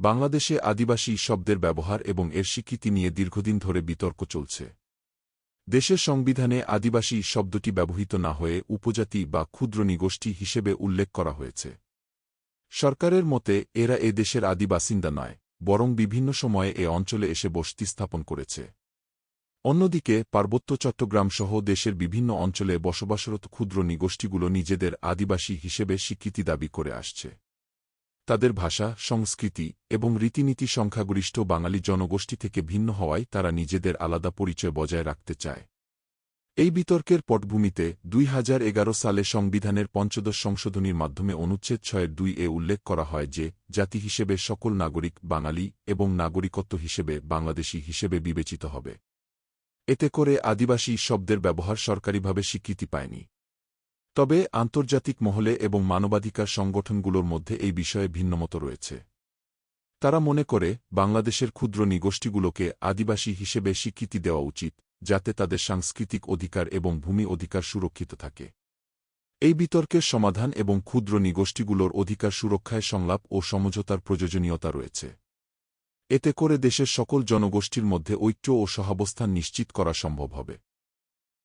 বাংলাদেশে আদিবাসী শব্দের ব্যবহার এবং এর স্বীকৃতি নিয়ে দীর্ঘদিন ধরে বিতর্ক চলছে। দেশের সংবিধানে আদিবাসী শব্দটি ব্যবহৃত না হয়ে উপজাতি বা ক্ষুদ্র নিগোষ্ঠী হিসেবে উল্লেখ করা হয়েছে। সরকারের মতে, এরা এ দেশের আদি বাসিন্দা নয়, বরং বিভিন্ন সময়ে এ অঞ্চলে এসে বসতি স্থাপন করেছে। অন্যদিকে, পার্বত্য চট্টগ্রাম সহ দেশের বিভিন্ন অঞ্চলে বসবাসরত ক্ষুদ্র নিগোষ্ঠীগুলো নিজেদের আদিবাসী হিসেবে স্বীকৃতি দাবি করে আসছে। তাদের ভাষা, সংস্কৃতি এবং রীতিনীতি সংখ্যাগরিষ্ঠ বাঙালি জনগোষ্ঠী থেকে ভিন্ন হওয়ায় তারা নিজেদের আলাদা পরিচয় বজায় রাখতে চায়। এই বিতর্কের পটভূমিতে দুই হাজার এগারো সালে সংবিধানের পঞ্চদশ সংশোধনীর মাধ্যমে অনুচ্ছেদ ছয়ের দুই এ উল্লেখ করা হয় যে, জাতি হিসেবে সকল নাগরিক বাঙালি এবং নাগরিকত্ব হিসেবে বাংলাদেশী হিসেবে বিবেচিত হবে। এতে করে আদিবাসী শব্দের ব্যবহার সরকারিভাবে স্বীকৃতি পায়নি। তবে আন্তর্জাতিক মহলে এবং মানবাধিকার সংগঠনগুলোর মধ্যে এই বিষয়ে ভিন্নমত রয়েছে। তারা মনে করে, বাংলাদেশের ক্ষুদ্র নিগোষ্ঠীগুলোকে আদিবাসী হিসেবে স্বীকৃতি দেওয়া উচিত, যাতে তাদের সাংস্কৃতিক অধিকার এবং ভূমি অধিকার সুরক্ষিত থাকে। এই বিতর্কের সমাধান এবং ক্ষুদ্র নিগোষ্ঠীগুলোর অধিকার সুরক্ষায় সংলাপ ও সমঝোতার প্রয়োজনীয়তা রয়েছে। এতে করে দেশের সকল জনগোষ্ঠীর মধ্যে ঐক্য ও সহাবস্থান নিশ্চিত করা সম্ভব হবে।